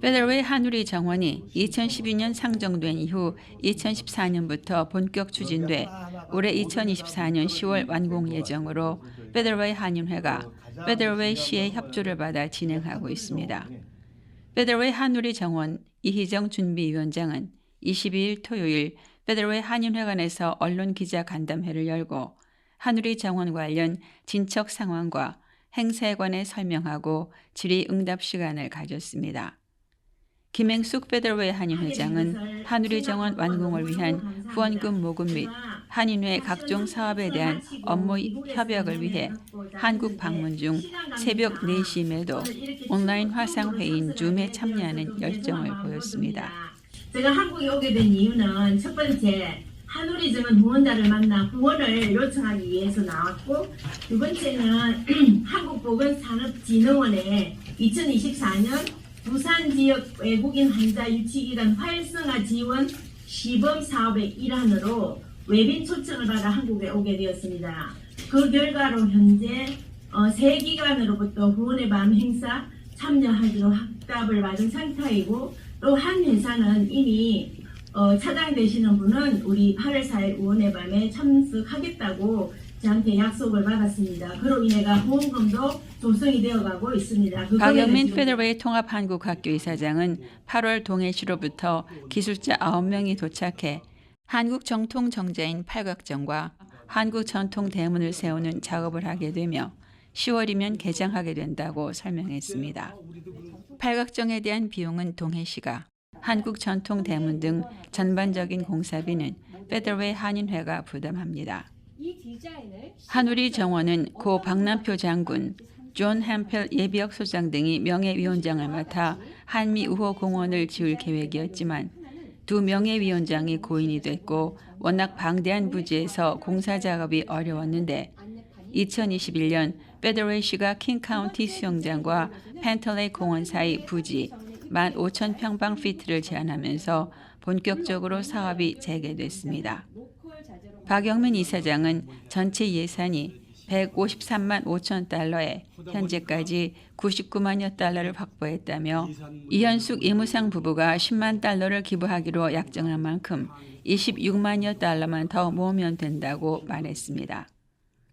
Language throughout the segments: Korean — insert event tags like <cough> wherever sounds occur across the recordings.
페더웨이 한우리 정원이 2012년 상정된 이후 2014년부터 본격 추진돼 올해 2024년 10월 완공 예정으로 페더웨이 한인회가 페더웨이 시의 협조를 받아 진행하고 있습니다. 페더웨이 한우리 정원 이희정 준비위원장은 22일 토요일 페더웨이 한인회관에서 언론 기자 간담회를 열고 한우리 정원 관련 진척 상황과 행사에 관해 설명하고 질의응답 시간을 가졌습니다. 김행숙 페더웨이 한인 회장은 한우리 정원 완공을 위한 후원금 모금 및 한인회 각종 사업에 대한 업무 협약을 위해 한국 방문 중 새벽 4시임에도 온라인 화상회의인 줌에 참여하는 열정을 보였습니다. 제가 한국에 오게 된 이유는 첫 번째 정원 후원자를 만나 후원을 요청하기 위해서 나왔고 두 번째는 <clears throat> 한국보건산업진흥원의 2024년 부산 지역 외국인 환자 유치기관 활성화 지원 시범 사업의 일환으로 외빈 초청을 받아 한국에 오게 되었습니다. 그 결과로 현재 어, 세 기관으로부터 후원의 밤 행사 참여하기로 확답을 받은 상태이고 또 한 회사는 이미 어, 차장되시는 분은 우리 8월 4일 후원의 밤에 참석하겠다고 저한테 약속을 받았습니다. 그로 인해가 후원금도 조성이 되어가고 있습니다. 박영민 페더웨이 통합한국학교 이사장은 8월 동해시로부터 기술자 9명이 도착해 한국 정통 정자인 팔각정과 한국 전통 대문을 세우는 작업을 하게 되며 10월이면 개장하게 된다고 설명했습니다. 팔각정에 대한 비용은 동해시가 한국 전통 대문 등 전반적인 공사비는 페더웨이 한인회가 부담합니다. 한우리 정원은 고 박남표 장군, 존 햄펠 예비역 소장 등이 명예위원장을 맡아 한미 우호 공원을 지을 계획이었지만 두 명예위원장이 고인이 됐고 워낙 방대한 부지에서 공사 작업이 어려웠는데 2021년 페더레이시가 킹카운티 수영장과 펜털레이 공원 사이 부지 15,000평방피트를 제한하면서 본격적으로 사업이 재개됐습니다. 박영민 이사장은 전체 예산이 153만 5천 달러에 현재까지 99만여 달러를 확보했다며 이현숙 이무상 부부가 10만 달러를 기부하기로 약정한 만큼 26만여 달러만 더 모으면 된다고 말했습니다.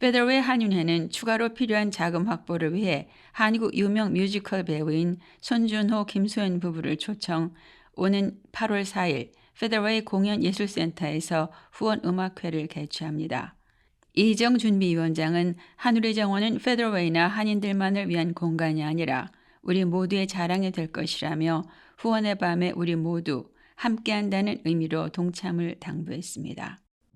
페더웨이 한윤회는 추가로 필요한 자금 확보를 위해 한국 유명 뮤지컬 배우인 손준호, 김소연 부부를 초청 오는 8월 4일 페더웨이 공연예술센터에서 후원 음악회를 개최합니다. 이희정 준비위원장은 한우리 정원은 페더웨이나 한인들만을 위한 공간이 아니라 우리 모두의 자랑이 될 것이라며 후원의 밤에 우리 모두 함께한다는 의미로 동참을 당부했습니다.